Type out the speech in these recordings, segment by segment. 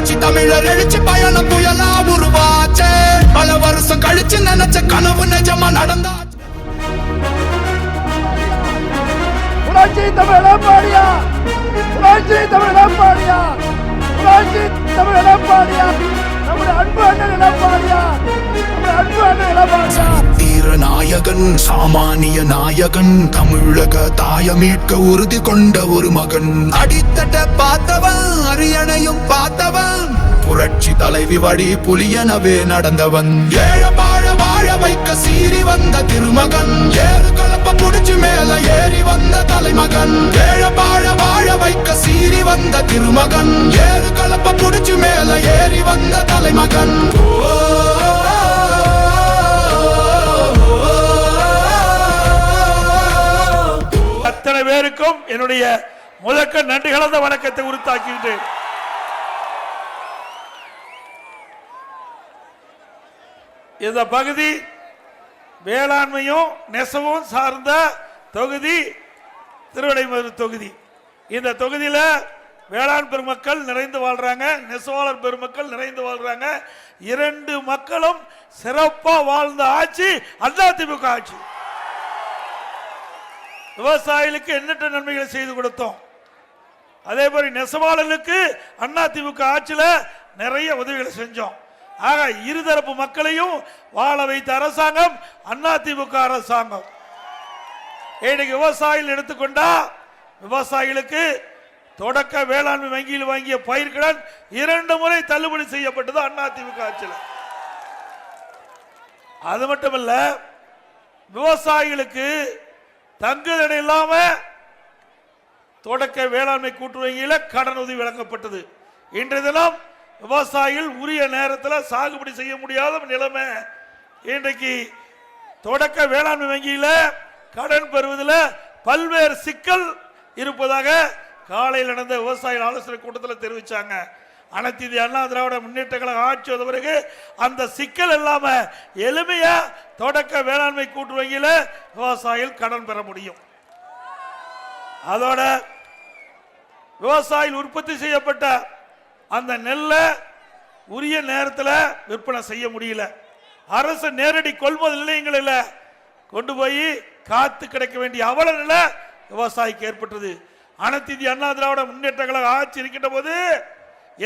புரட்சி தமிழர் எழுச்சி பயணம் புயலா உருவாச்சே. பல வருஷம் கழிச்சு நினைச்ச கனவு நிஜமா நடந்தா புரட்சி தமிழ் பாடியா புரட்சி தமிழ் பாடியா புரட்சி தமிழ் பாடியா நாயகன் சாமானிய நாயகன் தமிழக தாய மீட்க உறுதி கொண்ட ஒரு மகன். அடித்தட்ட பார்த்தவன் அரியணையும் பார்த்தவன். புரட்சி தலைவி வழி புலியனவே நடந்தவன். ஏழ வைக்க சீறி வந்த திருமகன். ஏறு கலப்ப புடிச்சு மேல ஏறி வந்த தலைமகன். ஏழ பாழ வாழ வைக்க சீறி வந்த திருமகன். ஏறு கலப்ப புடிச்சு மேல ஏறி வந்த தலைமகன். அத்தனை பேருக்கும் என்னுடைய முதற்க நன்றி கலந்த வணக்கத்தை உறுத்தாக்கிட்டு இந்த பகுதி வேளாண்மையும் நெசவும் சார்ந்த தொகுதி திருவிடைமதுரை தொகுதி. இந்த தொகுதியில் வேளாண் பெருமக்கள் நிறைந்து வாழ்றாங்க நெசவாளர் பெருமக்கள் நிறைந்து வாழ்றாங்க. இரண்டு மக்களும் சிறப்பாக வாழ்ந்த ஆட்சி அதிமுக ஆட்சி. விவசாயிகளுக்கு எண்ணற்ற நன்மைகளை செய்து கொடுத்தோம். அதே மாதிரி நெசவாளர்களுக்கு அண்ணா திமுக நிறைய உதவிகளை செஞ்சோம். ஆக இருதரப்பு மக்களையும் வாழ வைத்த அரசாங்கம் அண்ணா திமுக அரசாங்கம். இன்னைக்கு விவசாயிகள் எடுத்துக்கொண்டா விவசாயிகளுக்கு தொடக்க வேளாண்மை வங்கியில் வாங்கிய பயிர்கடன் இரண்டு முறை தள்ளுபடி செய்யப்பட்டது அண்ணா திமுக ஆட்சியில். அது மட்டுமல்ல விவசாயிகளுக்கு தங்குதடை இல்லாம தொடக்க வேளாண்மை கூட்டுறவையில கடன் உதவி வழங்கப்பட்டது. இன்றைய தினம் விவசாயிகள் உரிய நேரத்தில் சாகுபடி செய்ய முடியாத நிலைமை. இன்றைக்கு தொடக்க வேளாண்மை வங்கியில் கடன் பெறுவதில் பல்வேறு சிக்கல் இருப்பதாக காலையில் நடந்த விவசாயிகள் ஆலோசனை கூட்டத்தில் தெரிவித்தாங்க அனைத்து இந்திய அண்ணா திராவிட முன்னேற்ற கழகம் ஆட்சி வந்த பிறகு அந்த சிக்கல் இல்லாமல் எளிமையாக தொடக்க வேளாண்மை கூட்டு வங்கியில் விவசாயிகள் கடன் பெற முடியும். அதோட விவசாயிகள் உற்பத்தி செய்யப்பட்ட அந்த நெல்லை உரிய நேரத்தில் விற்பனை செய்ய முடியல. அரசு நேரடி கொள்முதல் நிலையங்களில் கொண்டு போய் காத்து கிடைக்க வேண்டிய அவல நிலை விவசாயிக்கு ஏற்பட்டது. அனைத்து இந்திய அண்ணா திராவிட முன்னேற்ற கழக ஆட்சி இருக்கின்ற போது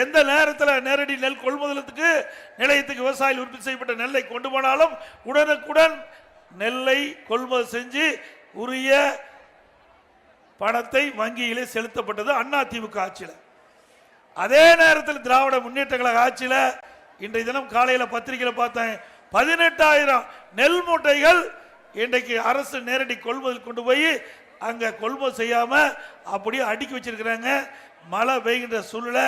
எந்த நேரத்தில் நேரடி நெல் கொள்முதலத்துக்கு நிலையத்துக்கு விவசாயிகள் உற்பத்தி செய்யப்பட்ட நெல்லை கொண்டு போனாலும் உடனுக்குடன் நெல்லை கொள்முதல் செஞ்சு உரிய பணத்தை வங்கியிலே செலுத்தப்பட்டது அண்ணா திமுக ஆட்சியில். அதே நேரத்தில் திராவிட முன்னேற்ற கழக ஆட்சியில் இன்றைய தினம் காலையில் பத்திரிகையில் பார்த்தேன். பதினெட்டாயிரம் நெல் மூட்டைகள் இன்றைக்கு அரசு நேரடி கொள்முதல் கொண்டு போய் அங்கே கொள்முதல் செய்யாமல் அப்படியே அடுக்கி வச்சிருக்கிறாங்க. மழை பெய்கின்ற சூழ்நிலை.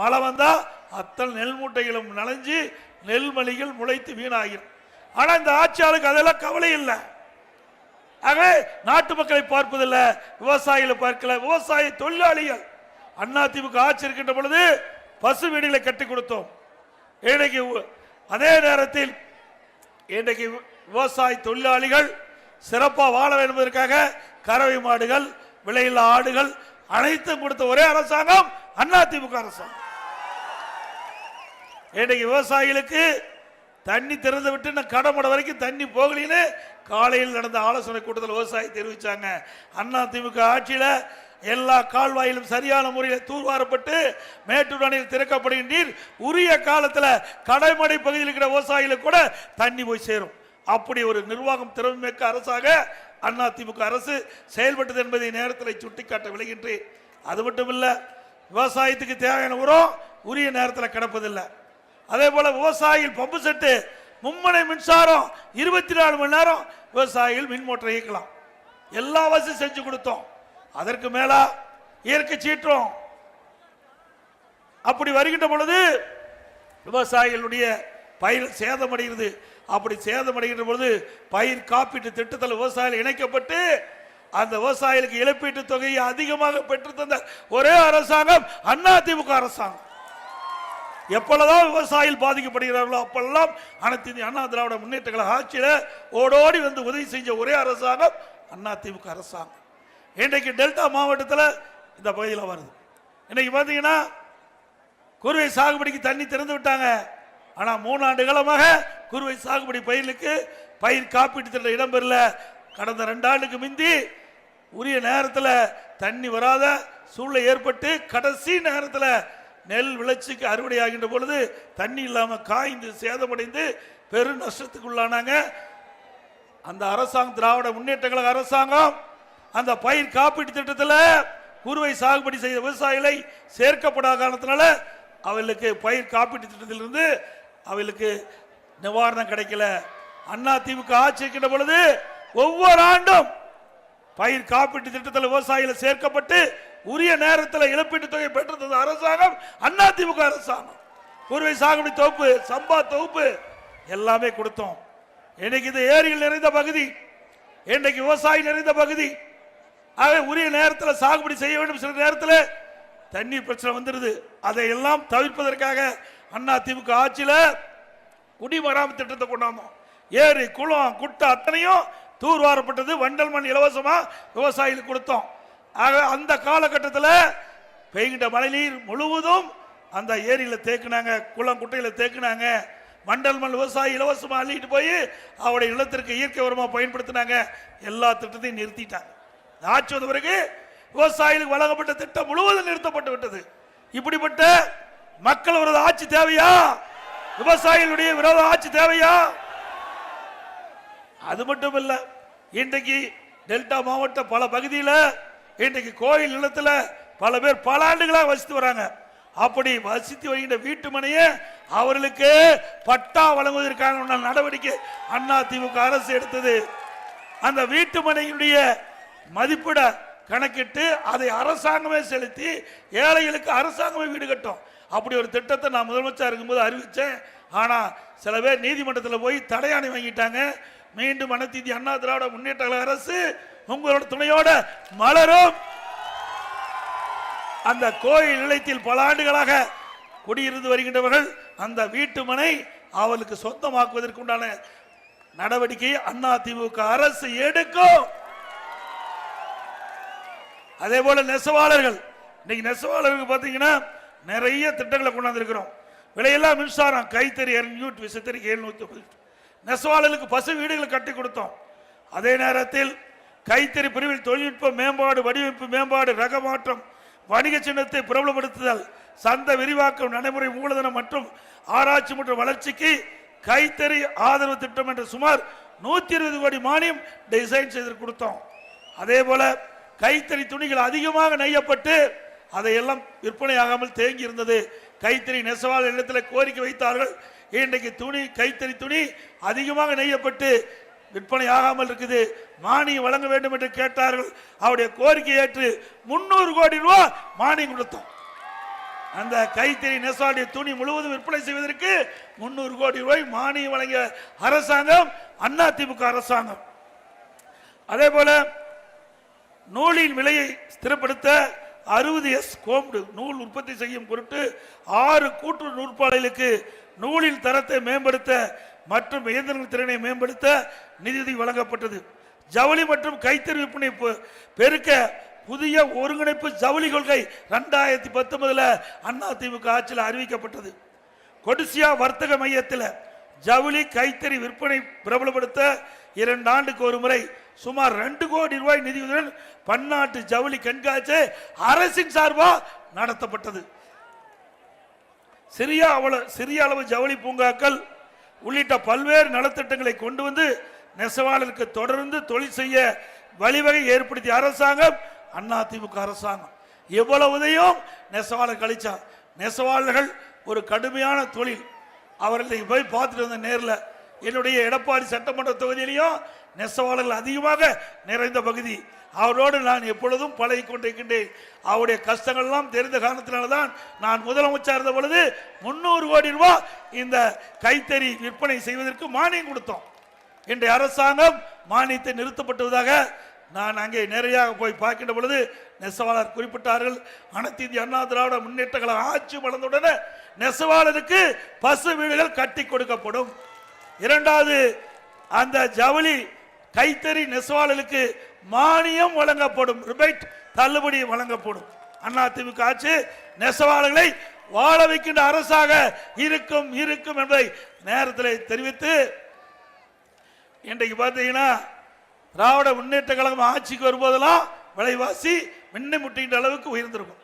மழை வந்தால் அத்தனை நெல் மூட்டைகளும் நனைஞ்சு நெல்மணிகள் முளைத்து வீணாகிடும். ஆனால் இந்த ஆட்சியாளருக்கு அதெல்லாம் கவலை இல்லை. ஆக நாட்டு மக்களை பார்ப்பதில்லை விவசாயிகளை பார்க்கல. விவசாய தொழிலாளிகள் அண்ணா திமுக ஆட்சி இருக்கின்ற பொழுது பசு வீடுகளை கட்டி கொடுத்தோம். இன்றைக்கு அதே நேரத்தில் இன்றைக்கு விவசாய தொழிலாளிகள் சிறப்பாக வாழ வேண்டும் என்பதற்காக கறவை மாடுகள் விலையில்லா ஆடுகள் அனைத்தும் கொடுத்த ஒரே அரசாங்கம் அண்ணா திமுக அரசாங்கம். இன்றைக்கு விவசாயிகளுக்கு தண்ணி திறந்து விட்டு நான் கடமடை வரைக்கும் தண்ணி போகலின்னு காலையில் நடந்த ஆலோசனை கூட்டத்தில் விவசாயி தெரிவித்தாங்க அண்ணா திமுக ஆட்சியில் எல்லா கால்வாயிலும் சரியான முறையில் தூர்வாரப்பட்டு மேட்டூர் அணையில் திறக்கப்படுகின்றீர். உரிய காலத்தில் கடைமடை பகுதியில் இருக்கிற விவசாயிகளுக்கு கூட தண்ணி போய் சேரும். அப்படி ஒரு நிர்வாகம் திறமைமிக்க அரசாக அண்ணா திமுக அரசு செயல்பட்டது என்பதை நேரத்தில் சுட்டிக்காட்ட விளைகின்றேன் அது மட்டும் இல்லை விவசாயத்துக்கு தேவையான உரம் உரிய நேரத்தில் கிடப்பதில்லை. அதே போல் விவசாயிகள் பம்பு செட்டு மும்மனை மின்சாரம் இருபத்தி நாலு மணி நேரம் விவசாயிகள் மின் மோட்டரை இயக்கலாம். எல்லா வசதியும் செஞ்சு கொடுத்தோம். அதற்கு மேலா இயற்கை சீற்றம். அப்படி வருகின்ற பொழுது விவசாயிகளுடைய பயிர் சேதமடைகிறது. அப்படி சேதமடைகின்ற பொழுது பயிர் காப்பீட்டு திட்டத்தில் விவசாயிகள் இணைக்கப்பட்டு அந்த விவசாயிகளுக்கு இழப்பீட்டு தொகையை அதிகமாக பெற்று தந்த ஒரே அரசாங்கம் அண்ணா திமுக அரசாங்கம். எப்பொழுதான் விவசாயிகள் பாதிக்கப்படுகிறார்களோ அப்பெல்லாம் அனைத்து இந்திய அண்ணா திராவிட முன்னேற்றங்களை ஆட்சியில் ஓடோடி வந்து உதவி செஞ்ச ஒரே அரசாங்கம் அண்ணா திமுக அரசாங்கம். இன்றைக்கு டெல்டா மாவட்டத்தில் இந்த பகுதியில் வருது. இன்னைக்கு பார்த்தீங்கன்னா குறுவை சாகுபடிக்கு தண்ணி திறந்து விட்டாங்க. ஆனால் மூணு ஆண்டு காலமாக குறுவை சாகுபடி பயிர்களுக்கு பயிர் காப்பீட்டு திட்டம் இடம்பெறல. கடந்த ரெண்டு ஆண்டுக்கு முந்தி உரிய நேரத்தில் தண்ணி வராத சூழ்நிலை ஏற்பட்டு கடைசி நேரத்தில் நெல் விளைச்சிக்கு அறுவடை ஆகின்ற பொழுது தண்ணி இல்லாமல் காய்ந்து சேதமடைந்து பெரும் நஷ்டத்துக்கு உள்ளானாங்க அந்த அரசாங்கம் திராவிட முன்னேற்ற கழக அரசாங்கம் அந்த பயிர் காப்பீட்டு திட்டத்தில் குறுவை சாகுபடி செய்த விவசாயிகளை சேர்க்கப்படாத காரணத்தினால அவர்களுக்கு பயிர் காப்பீட்டு திட்டத்திலிருந்து அவர்களுக்கு நிவாரணம் கிடைக்கல. அண்ணா திமுக ஆட்சி இருக்கின்ற பொழுது ஒவ்வொரு ஆண்டும் பயிர் காப்பீட்டு திட்டத்தில் விவசாயிகள் சேர்க்கப்பட்டு உரிய நேரத்தில் இழப்பீட்டு தொகை பெற்றது அரசாங்கம் அண்ணா திமுக அரசாங்கம். குறுவை சாகுபடி தொகுப்பு சம்பா தொகுப்பு எல்லாமே கொடுத்தோம். இன்னைக்கு இது ஏரிகள் நிறைந்த பகுதி இன்னைக்கு விவசாயி நிறைந்த பகுதி. உரிய நேரத்தில் சாகுபடி செய்ய வேண்டும். சில நேரத்தில் தண்ணீர் பிரச்சனை வந்துடுது அதையெல்லாம் தவிர்ப்பதற்காக அண்ணா திமுக ஆட்சியில் குடிமராமத்து திட்டத்தை கொண்டாந்தோம். ஏரி குளம் குட்டை அத்தனையும் தூர்வாரப்பட்டது. வண்டல் மண் இலவசமாக விவசாயிகளுக்கு கொடுத்தோம். ஆக அந்த காலகட்டத்தில் பெய்கின்ற மழைநீர் முழுவதும் அந்த ஏரியில் தேக்குனாங்க குளம் குட்டையில் தேக்குனாங்க. மண்டல் மண் விவசாயி இலவசமாக அள்ளிட்டு போய் அவருடைய நிலத்திற்கு இயற்கை உரமாக பயன்படுத்தினாங்க. எல்லா திட்டத்தையும் நிறுத்திட்டாங்க. ஆட்சி வந்த பிறகு விவசாயிகளுக்கு வழங்கப்பட்ட திட்டம் முழுவதும் நிறுத்தப்பட்டு விட்டது. இப்படிப்பட்ட மக்கள் விரோத ஆட்சி தேவையா? விவசாயிகளுடைய விரோத ஆட்சி தேவையா? அது மட்டும் இல்ல இன்றைக்கு டெல்டா மாவட்ட பல பகுதியில் இன்றைக்கு கோயில் நிலத்தில் பல பேர் பல ஆண்டுகளாக வசித்து வராங்க. அப்படி வசித்து வருகின்ற வீட்டு மனையை அவர்களுக்கு பட்டா வழங்குவதற்கான நடவடிக்கை அண்ணா திமுக அரசு எடுத்தது. அந்த வீட்டு மனையினுடைய மதிப்பிட கணக்கிட்டு அதை அரசாங்கமே செலுத்தி ஏழைகளுக்கு அரசாங்கமே வீடு கட்டும். அப்படி ஒரு திட்டத்தை நான் முதலமைச்சர் இருக்கும்போது அறிவித்தேன் ஆனால் சில பேர் நீதிமன்றத்தில் போய் தடையாணை வாங்கிட்டாங்க. மீண்டும் அனைத்து இந்திய அண்ணா திராவிட முன்னேற்ற கழக அரசு உங்களோட துணையோட மலரும். அந்த கோயில் நிலையத்தில் பல ஆண்டுகளாக குடியிருந்து வருகின்றவர்கள் அந்த வீட்டு மனை அவளுக்கு சொந்தமாக்குவதற்குண்டான நடவடிக்கையை அண்ணா திமுக அரசு எடுக்கும். அதே போல நெசவாளர்கள். இன்னைக்கு நெசவாளர்களுக்கு பார்த்தீங்கன்னா நிறைய திட்டங்களை கொண்டாந்துருக்கிறோம். விலையெல்லாம் மின்சாரம் கைத்தறி இரநூற்றி விசைத்தறிக்கு எழுநூற்றி முப்பது நெசவாளர்களுக்கு பசு வீடுகளை கட்டி கொடுத்தோம். அதே நேரத்தில் கைத்தறி பிரிவில் தொழில்நுட்ப மேம்பாடு வடிவமைப்பு மேம்பாடு ரக மாற்றம் வணிக சின்னத்தை பிரபலப்படுத்துதல் சந்தை விரிவாக்கம் நடைமுறை மூலதனம் மற்றும் ஆராய்ச்சி மற்றும் வளர்ச்சிக்கு கைத்தறி ஆதரவு திட்டம் என்ற சுமார் நூற்றி இருபது கோடி மானியம் டிசைன் செய்து கொடுத்தோம். அதே போல கைத்தறி துணிகள் அதிகமாக நெய்யப்பட்டு அதையெல்லாம் விற்பனையாகாமல் தேங்கி இருந்தது கைத்தறி நெசவாளர் இல்லத்தில் கோரிக்கை வைத்தார்கள். இன்றைக்கு துணி கைத்தறி துணி அதிகமாக நெய்யப்பட்டு விற்பனை ஆகாமல் இருக்குது. மானியம் வழங்க வேண்டும் என்று கேட்டார்கள். அவருடைய கோரிக்கை ஏற்று முன்னூறு கோடி ரூபாய் மானியம் கொடுத்தோம். அந்த கைத்தறி நெசவாடைய துணி முழுவதும் விற்பனை செய்வதற்கு முன்னூறு கோடி ரூபாய் மானியம் வழங்கிய அரசாங்கம் அண்ணா திமுக அரசாங்கம். அதே போல நூலின் விலையை ஸ்திரப்படுத்த அறுபது எஸ் கோம்டு நூல் உற்பத்தி செய்யும் பொருட்டு ஆறு கூட்டு நூற்பாலைகளுக்கு நூலின் தரத்தை மேம்படுத்த மற்றும் இயந்திரங்கள் திறனை மேம்படுத்த நிதி வழங்கப்பட்டது. ஜவுளி மற்றும் கைத்தறி விற்பனை பெ- பெருக்க புதிய ஒருங்கிணைப்பு ஜவுளி கொள்கை ரெண்டாயிரத்தி பத்தொன்பதுல அண்ணா திமுக ஆட்சியில் அறிவிக்கப்பட்டது. கொடிசியா வர்த்தக மையத்தில் ஜவுளி கைத்தறி விற்பனை பிரபலப்படுத்த இரண்டு ஆண்டுக்கு ஒரு முறை சுமார் ரெண்டு கோடி ரூபாய் நிதியுடன் பன்னாட்டு ஜவுளி கண்காட்சி அரசின் சார்பாக நடத்தப்பட்டது. சிறிய அவ்வளவு சிறிய அளவு ஜவுளி பூங்காக்கள் உள்ளிட்ட பல்வேறு நலத்திட்டங்களை கொண்டு வந்து நெசவாளருக்கு தொடர்ந்து தொழில் செய்ய வழிவகை ஏற்படுத்திய அரசாங்கம் அண்ணா திமுக அரசாங்கம். எவ்வளவுதையும் நெசவாளர் கழிச்சா நெசவாளர்கள் ஒரு கடுமையான தொழில். அவர்களை போய் பார்த்துட்டு வந்த நேரில் என்னுடைய எடப்பாடி சட்டமன்ற தொகுதியிலையும் நெசவாளர்கள் அதிகமாக நிறைந்த பகுதி. அவரோடு நான் எப்பொழுதும் பழகி கொண்டிருக்கின்றேன். அவருடைய கஷ்டங்கள்லாம் தெரிந்த காரணத்தினால்தான் நான் முதலமைச்சர் இருந்த பொழுது முன்னூறு கோடி ரூபாய் இந்த கைத்தறி விற்பனை செய்வதற்கு மானியம் கொடுத்தோம். இன்றைய அரசாங்கம் மானியத்தை நிறுத்தப்பட்டுவதாக நான் அங்கே நிறையாக போய் பார்க்கின்ற பொழுது நெசவாளர் குறிப்பிட்டார்கள். அனைத்து இந்திய அண்ணா திராவிட முன்னேற்ற கழக ஆட்சி வளர்ந்தவுடனே நெசவாளருக்கு பசு வீடுகள் கட்டி கொடுக்கப்படும். இரண்டாவது அந்த ஜவுளி கைத்தறி நெசவாளர்களுக்கு மானியம் வழங்கப்படும் ரிபைட் தள்ளுபடி வழங்கப்படும். அண்ணா திமுக ஆட்சி நெசவாளர்களை வாழ வைக்கின்ற அரசாக இருக்கும் இருக்கும் என்பதை நேரத்தில் தெரிவித்து இன்றைக்கு பார்த்தீங்கன்னா திராவிட முன்னேற்ற கழகம் ஆட்சிக்கு வரும்போதெல்லாம் விலைவாசி மின்னை முட்டுகின்ற அளவுக்கு உயர்ந்திருக்கும்.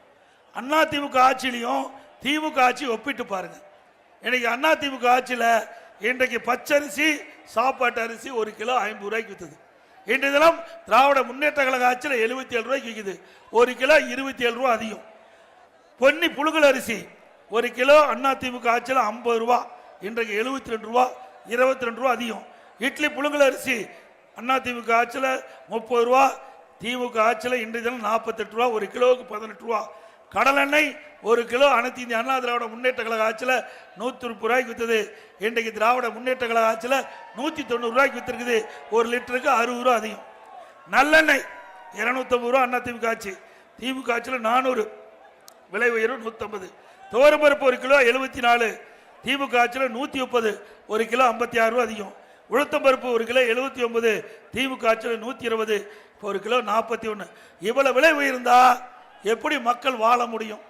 அண்ணா திமுக ஆட்சியிலையும் திமுக ஆட்சி ஒப்பிட்டு பாருங்க. இன்னைக்கு அண்ணா திமுக ஆட்சியில் இன்றைக்கு பச்சரிசி சாப்பாட்டு அரிசி ஒரு கிலோ ஐம்பது ரூபாய்க்கு விற்றுது இன்றைய தினம் திராவிட முன்னேற்ற கழக ஆட்சியில் எழுபத்தி ஏழு ரூபாய்க்கு விற்குது ஒரு கிலோ இருபத்தி ஏழு ரூபா அதிகம். பொன்னி புழுங்கல் அரிசி ஒரு கிலோ அண்ணா திமுக ஆட்சியில் ஐம்பது ரூபா இன்றைக்கு எழுபத்தி ரெண்டு ரூபா இருபத்தி ரெண்டு ரூபா அதிகம். இட்லி புழுங்கல் அரிசி அண்ணா திமுக ஆட்சியில் முப்பது ரூபா திமுக ஆட்சியில் இன்றைய தினம் நாற்பத்தெட்டு ரூபா ஒரு கிலோவுக்கு பதினெட்டு ரூபா. கடலெண்ணெய் ஒரு கிலோ அனைத்து இந்திய அண்ணா திராவிட முன்னேற்ற கழக ஆட்சியில் நூற்றி முப்பது ரூபாய்க்கு விற்றுது இன்றைக்கு திராவிட முன்னேற்ற கழக ஆட்சியில் நூற்றி தொண்ணூறு ரூபாய்க்கு விற்றுருக்குது ஒரு லிட்டருக்கு அறுபது ரூபா அதிகம். நல்லெண்ணெய் இரநூத்தம்பது ரூபா அண்ணா திமுக ஆட்சி. திமுக ஆட்சியில் நானூறு. விலை உயர்வு நூற்றம்பது துவரம்பருப்பு ஒரு கிலோ எழுபத்தி நாலு திமுக ஆட்சியில் நூற்றி முப்பது ஒரு கிலோ ஐம்பத்தி ஆறு ரூபா அதிகம். உளுத்தம்பருப்பு ஒரு கிலோ எழுபத்தி ஒன்பது திமுக ஆட்சியில் நூற்றி இருபது இப்போ ஒரு கிலோ நாற்பத்தி ஒன்று இவ்வளோ விலை உயர்ந்தால் எப்படி மக்கள் வாழ முடியும்?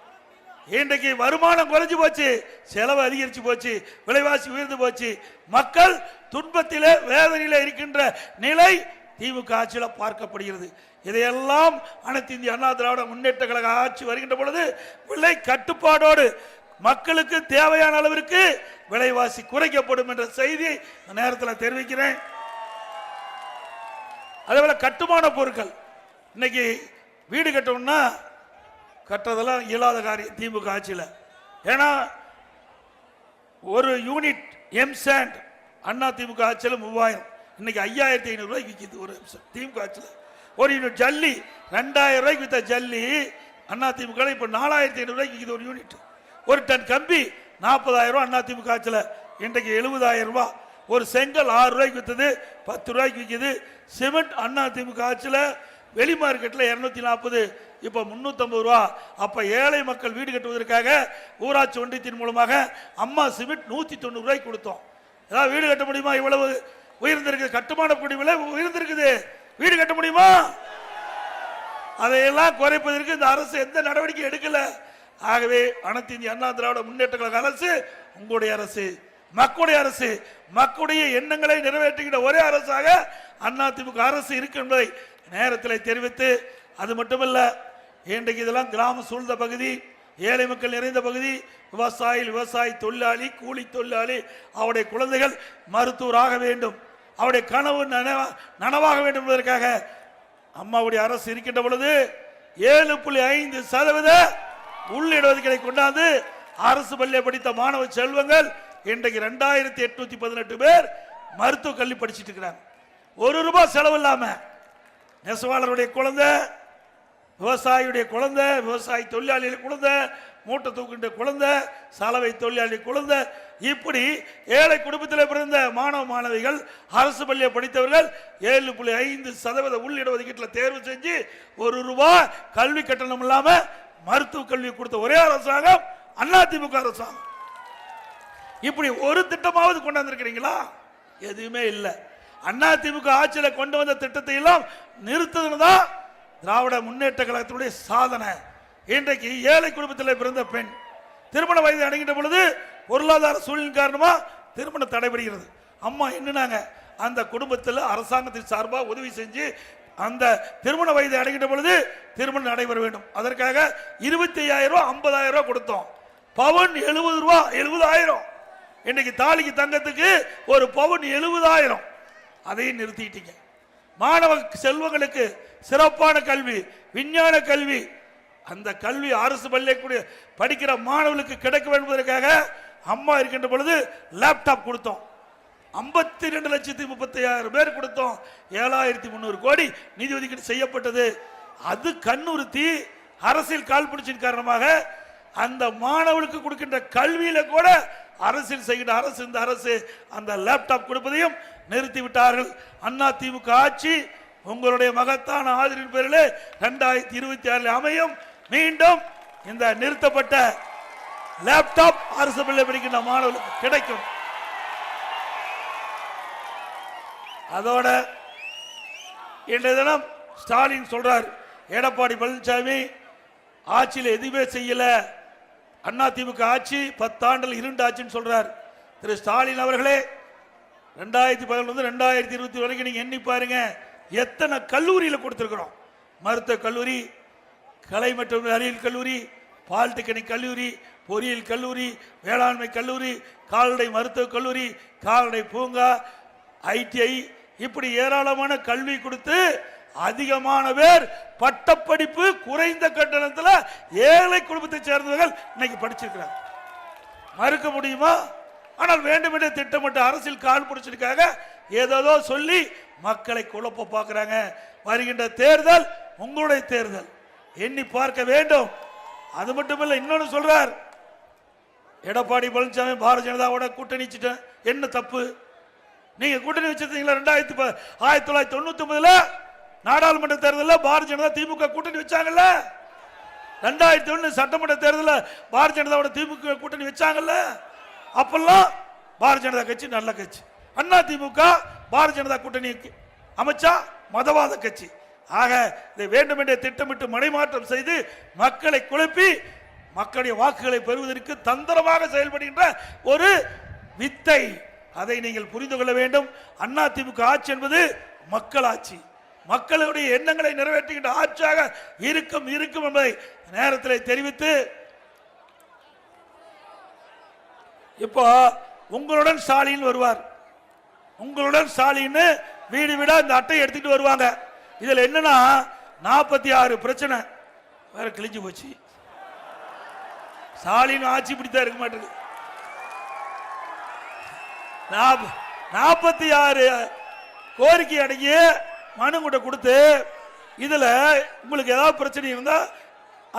இன்றைக்கு வருமானம் குறைஞ்சு போச்சு செலவு அதிகரிச்சு போச்சு விலைவாசி உயர்ந்து போச்சு. மக்கள் துன்பத்திலே வேதனையில் இருக்கின்ற நிலை திமுக ஆட்சியில் பார்க்கப்படுகிறது. இதையெல்லாம் அனைத்து இந்திய அண்ணா திராவிட முன்னேற்ற கழக ஆட்சி வருகின்ற பொழுது விலை கட்டுப்பாடோடு மக்களுக்கு தேவையான அளவிற்கு விலைவாசி குறைக்கப்படும் என்ற செய்தி நேரத்தில் தெரிவிக்கிறேன். அதே போல கட்டுமான பொருட்கள். இன்னைக்கு வீடு கட்டணும்னா கட்டுறதெல்லாம் இயலாத காரியம் திமுக ஆட்சியில். ஏன்னா ஒரு யூனிட் எம் சாண்ட் அண்ணா திமுக ஆட்சியில் மூவாயிரம். இன்னைக்கு ஐயாயிரத்தி ஐநூறுரூவாய்க்கு விற்கிது ஒரு எம் சாண்ட் திமுக ஆட்சியில். ஒரு யூனிட் ஜல்லி ரெண்டாயிரம் ரூபாய்க்கு விற்ற ஜல்லி அண்ணா திமுக இப்போ நாலாயிரத்தி ஐநூறுரூவாய்க்கு விற்கிது ஒரு யூனிட். ஒரு டன் கம்பி நாற்பதாயிரம் அண்ணா திமுக ஆட்சியில். இன்றைக்கு எழுபதாயிரம் ரூபா ஒரு செங்கல் ஆறு ரூபாய்க்கு விற்றது பத்து ரூபாய்க்கு விற்கிது சிமெண்ட் அண்ணா திமுக ஆட்சியில் வெளி மார்க்கெட்டில் இரநூத்தி நாற்பது இப்போ முந்நூற்றம்பது ரூபா. அப்போ ஏழை மக்கள் வீடு கட்டுவதற்காக ஊராட்சி ஒன்றியத்தின் மூலமாக அம்மா சிமெண்ட் நூற்றி தொண்ணூறு ரூபாய்க்கு கொடுத்தோம். ஏதாவது வீடு கட்ட முடியுமா? இவ்வளவு உயர்ந்திருக்குது கட்டுமான குடி விலை உயர்ந்திருக்குது. வீடு கட்ட முடியுமா? அதையெல்லாம் குறைப்பதற்கு இந்த அரசு எந்த நடவடிக்கை எடுக்கல. ஆகவே அனைத்து இந்திய அண்ணா திராவிட முன்னேற்ற கழக அரசு உங்களுடைய அரசு மக்களுடைய அரசு மக்களுடைய எண்ணங்களை நிறைவேற்றுகின்ற ஒரே அரசாக அண்ணா திமுக அரசு இருக்கு என்பதை நேரத்தில் தெரிவித்து அது மட்டுமல்ல இன்றைக்கு இதெல்லாம் கிராம சூழ்ந்த பகுதி ஏழை மக்கள் நிறைந்த பகுதி. விவசாயி விவசாயி தொழிலாளி கூலி தொழிலாளி அவருடைய குழந்தைகள் மருத்துவராக வேண்டும். அவருடைய கனவு நனவா நனவாக வேண்டும் என்பதற்காக அம்மாவுடைய அரசு இருக்கின்ற பொழுது ஏழு புள்ளி ஐந்து சதவீத உள்ளிடுவதுகளை கொண்டாந்து அரசு பள்ளியை படித்த மாணவ செல்வங்கள் இன்றைக்கு ரெண்டாயிரத்தி எட்நூத்தி பதினெட்டு பேர் மருத்துவ கல்வி படிச்சிட்டு இருக்கிறாங்க. ஒரு ரூபாய் செலவு இல்லாம நெசவாளருடைய குழந்தை விவசாயியுடைய குழந்தை விவசாயி தொழிலாளிகள் குழந்தை மூட்டை தூக்கின்ற குழந்தை சலவை தொழிலாளி குழந்தை இப்படி ஏழை குடும்பத்தில் பிறந்த மாணவ மாணவிகள் அரசு பள்ளியை படித்தவர்கள் ஏழு புள்ளி ஐந்து சதவீத உள்ளிட ஒதுக்கீட்டில் தேர்வு செஞ்சு ஒரு ரூபாய் கல்வி கட்டணம் இல்லாமல் மருத்துவ கல்வி கொடுத்த ஒரே அரசாங்கம் அதிமுக அரசாங்கம். இப்படி ஒரு திட்டமாவது கொண்டாந்துருக்கிறீங்களா எதுவுமே இல்லை. அண்ணா திமுக ஆட்சியில் கொண்டு வந்த திட்டத்தை எல்லாம் நிறுத்ததுன்னு தான் திராவிட முன்னேற்ற கழகத்தினுடைய சாதனை. இன்றைக்கு ஏழை குடும்பத்தில் பிறந்த பெண். திருமண வயது அடைகின்ற பொழுது பொருளாதார சூழ்நிலை காரணமாக திருமணம் தடைபடுகிறது. அம்மா என்னன்னாங்க? அந்த குடும்பத்தில் அரசாங்கத்தின் சார்பாக உதவி செஞ்சு அந்த திருமண வயது அடைகின்ற பொழுது திருமணம் நடைபெற வேண்டும். அதற்காக இருபத்தி ஐயாயிரம் ரூபா ஐம்பதாயிரம் ரூபா கொடுத்தோம். பவன் எழுபது ரூபா எழுபதாயிரம். இன்னைக்கு தாலிக்கு தங்கத்துக்கு ஒரு பவுன் எழுபதாயிரம். அதையும் நிறுத்திட்டீங்க. மாணவ செல்வங்களுக்கு சிறப்பான கல்வி விஞ்ஞான கல்வி. அந்த கல்வி அரசு பள்ளிக்கூட படிக்கிற மாணவர்களுக்கு கிடைக்க என்பதற்காக அம்மா இருக்கின்ற பொழுது லேப்டாப் கொடுத்தோம். ஐம்பத்தி ரெண்டு லட்சத்தி முப்பத்தி ஆயிரம் பேர் கொடுத்தோம். ஏழாயிரத்தி முந்நூறு கோடி நிதி ஒதுக்கீடு செய்யப்பட்டது. அது கண்ணுறுத்தி அரசியல் கால் பிடிச்சின் காரணமாக அந்த மாணவர்களுக்கு கொடுக்கின்ற கல்வியில கூட அரசியல் செய்கின்ற அரசு இந்த அரசு அந்த லேப்டாப் கொடுப்பதையும் நிறுத்தி விட்டார்கள் அண்ணா திமுக ஆட்சி உங்களுடைய மகத்தான ஆதரின் பேரில் இரண்டாயிரத்தி இருபத்தி ஆறில் அமையும். மீண்டும் இந்த நிறுத்தப்பட்ட லேப்டாப் அரசு பள்ளி படிக்கின்ற மாணவர்களுக்கு கிடைக்கும். அதோட இன்றைய தினம் ஸ்டாலின் சொல்றார் எடப்பாடி பழனிசாமி ஆட்சியில் எதுவுமே செய்யலை. அண்ணா திமுக ஆட்சி பத்தாண்டில் இருண்டு ஆட்சின்னு சொல்றார். திரு ஸ்டாலின் அவர்களே ரெண்டாயிரத்தி பதினொன்று ரெண்டாயிரத்தி இருபத்தி வரைக்கும் நீங்க எண்ணி பாருங்க எத்தனை கல்லூரியில் கொடுத்துருக்குறோம். மருத்துவக் கல்லூரி கலை மற்றும் அறிவியல் கல்லூரி பாலிடெக்னிக் கல்லூரி பொறியியல் கல்லூரி வேளாண்மை கல்லூரி கால்நடை மருத்துவக் கல்லூரி கால்நடை பூங்கா ஐடிஐ இப்படி ஏராளமான கல்வி கொடுத்து அதிகமான பேர் பட்டப்படிப்பு குறைந்த கட்டணத்தில் ஏழை குடும்பத்தை சேர்ந்தவர்கள் இன்னைக்கு படிச்சிருக்கிறாங்க. மறுக்க முடியுமா? ஆனால் வேண்டுமென்றே திட்டமிட்ட அரசியல் கால் பிடிச்சிருக்காங்க ஏதேதோ சொல்லி மக்களை குழப்ப பார்க்குறாங்க. வருகின்ற தேர்தல் உங்களுடைய தேர்தல். எண்ணி பார்க்க வேண்டும். அது மட்டும் இல்லை இன்னொன்று சொல்றார். எடப்பாடி பழனிசாமி பாரதிய ஜனதாவோட கூட்டணி வச்சுட்டேன். என்ன தப்பு? நீங்க கூட்டணி வச்சிருந்தீங்களா? ரெண்டாயிரத்தி ப- ஆயிரத்தி தொள்ளாயிரத்தி தொண்ணூத்தி ஒன்பதுல நாடாளுமன்ற தேர்தலில் பாரதிய ஜனதா திமுக கூட்டணி வச்சாங்கல்ல? ரெண்டாயிரத்தி ஒன்று சட்டமன்ற தேர்தலில் பாரதிய ஜனதாவோட திமுக கூட்டணி வச்சாங்கல்ல? அப்பெல்லாம் பாரதிய ஜனதா கட்சி நல்ல கட்சி. அண்ணா திமுக பாரதிய ஜனதா கூட்டணி அமைச்சா மதவாத கட்சி. ஆக இதை வேண்டுமென்றே திட்டமிட்டு மடைமாற்றம் செய்து மக்களை குழப்பி மக்களுடைய வாக்குகளை பெறுவதற்கு தந்திரமாக செயல்படுகின்ற ஒரு வித்தை. அதை நீங்கள் புரிந்து கொள்ள வேண்டும். அண்ணா திமுக ஆட்சி என்பது மக்கள் ஆட்சி. மக்களுடைய எண்ணங்களை நிறைவேற்றுகின்ற ஆட்சியாக இருக்கும் இருக்கும் என்பதை நேரத்தில் தெரிவித்து இப்போ உங்களுடன் ஸ்டாலின் வருவார். உங்களுடன் ஸ்டாலின் வீடு வீடா இந்த அட்டையை எடுத்துட்டு வருவாங்க. இதுல என்னன்னா நாற்பத்தி ஆறு பிரச்சனை. வேற கிழிஞ்சு போச்சு. ஸ்டாலின் ஆட்சி பிடித்தா இருக்க மாட்டேங்குது. நாற்பத்தி ஆறு கோரிக்கை அடங்கிய மனு கூட கொடுத்து இதுல உங்களுக்கு ஏதாவது பிரச்சனை இருந்தா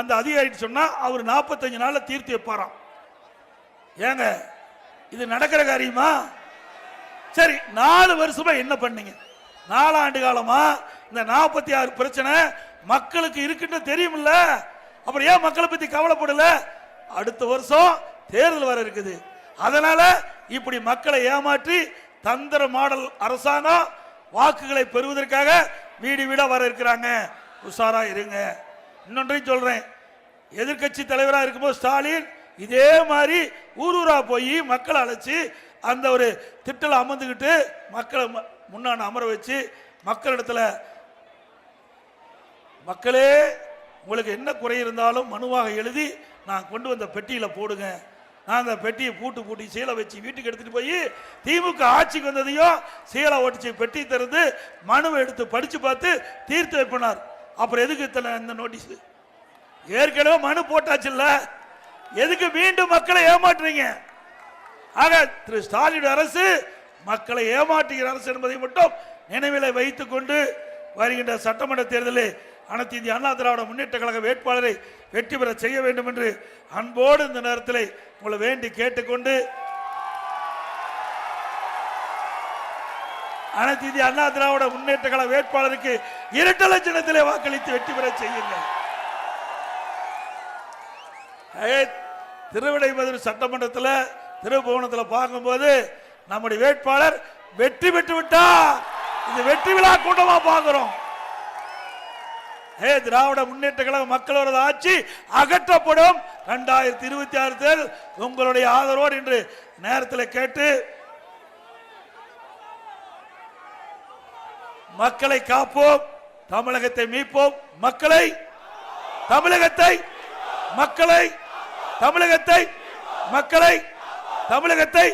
அந்த அதிகாரி சொன்னா அவர் நாற்பத்தஞ்சு நாள்ல தீர்த்து வைப்பாராம். ஏங்க இது நடக்கிற காரியமா? சரி நாலு வருஷமா என்ன பண்ணீங்க? நாலாண்டு காலமா இந்த நாற்பத்தி ஆறு பிரச்சனை மக்களுக்கு இருக்குன்னு தெரியுமில்ல. அப்புறம் ஏன் மக்களை பத்தி கவலைப்படல? அடுத்த வருஷம் தேர்தல் வர இருக்குது. அதனால இப்படி மக்களை ஏமாற்றி தந்திர மாடல் அரசாங்கம் வாக்குகளை பெறுவதற்காக வீடு வீடாக வர இருக்கிறாங்க. உஷாரா இருங்க. இன்னொன்றையும் சொல்றேன். எதிர்க்கட்சி தலைவராக இருக்கும்போது ஸ்டாலின் இதே மாதிரி ஊர் ஊரா போய் மக்களை அழைச்சி அந்த ஒரு திட்டல அமர்ந்துக்கிட்டு மக்களை முன்னாடி அமர வச்சு மக்களிடத்துல மக்களே உங்களுக்கு என்ன குறை இருந்தாலும் மனுவாக எழுதி நான் கொண்டு வந்த பெட்டியில போடுங்க. அந்த பெட்டியை பூட்டு பூட்டி சீலை வச்சு வீட்டுக்கு எடுத்துகிட்டு போய் திமுக ஆட்சிக்கு வந்ததையும் சீலை ஓட்டிச்சு பெட்டி திறந்து மனுவை எடுத்து படித்து பார்த்து தீர்த்து வைப்பினார். அப்புறம் எதுக்கு இத்தனை இந்த நோட்டீஸு? ஏற்கனவே மனு போட்டாச்சுல்ல. எதுக்கு மீண்டும் மக்களை ஏமாற்றுறீங்க? ஆக திரு ஸ்டாலின் அரசு மக்களை ஏமாற்றுகிற அரசு என்பதை மட்டும் நினைவில் வைத்துக்கொண்டு வருகின்ற சட்டமன்ற தேர்தலில் அனைத்து இந்திய அண்ணா திராவிட முன்னேற்ற கழக வேட்பாளரை வெற்றி பெற செய்ய வேண்டும் என்று அன்போடு இந்த நேரத்தில் உங்களை வேண்டி கேட்டுக்கொண்டு அனைத்து இந்திய அண்ணா திராவிட முன்னேற்ற கழக வேட்பாளருக்கு இரண்டு லட்சணத்திலே வாக்களித்து வெற்றி பெற செய்யுங்கள். ஏ, திருவிடைமதுரை சட்டமன்றத்தில் திருபுவனத்தில் பார்க்கும்போது நம்முடைய வேட்பாளர் வெற்றி பெற்று விட்டார். இது வெற்றி விழா கூட்டமா பார்க்கிறோம். ஏ திராவிட முன்னேற்ற கழக மக்களோட ஆட்சி அகற்றப்படும். இரண்டாயிரத்தி இருபத்தி ஆறு தேர்தல் உங்களுடைய ஆதரவோடு என்று நேரத்தில் கேட்டு மக்களை காப்போம் தமிழகத்தை மீட்போம். மக்களை தமிழகத்தை மக்களை தமிழகத்தை மக்களை தமிழகத்தை.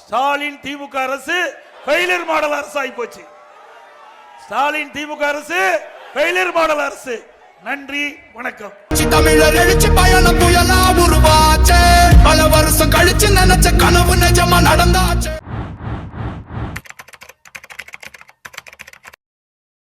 ஸ்டாலின் திமுக அரசு ஃபெயிலியர் மாடல் அரசு ஆகி போச்சு. ஸ்டாலின் திமுக அரசு ஃபெயிலியர் மாடல் அரசு. நன்றி வணக்கம். தமிழர் எழுச்சி பயணம் புயலா உருவாச்சே. பல வருஷம் கழிச்சு நினைச்ச கனவு நிஜமா நடந்தாச்சு.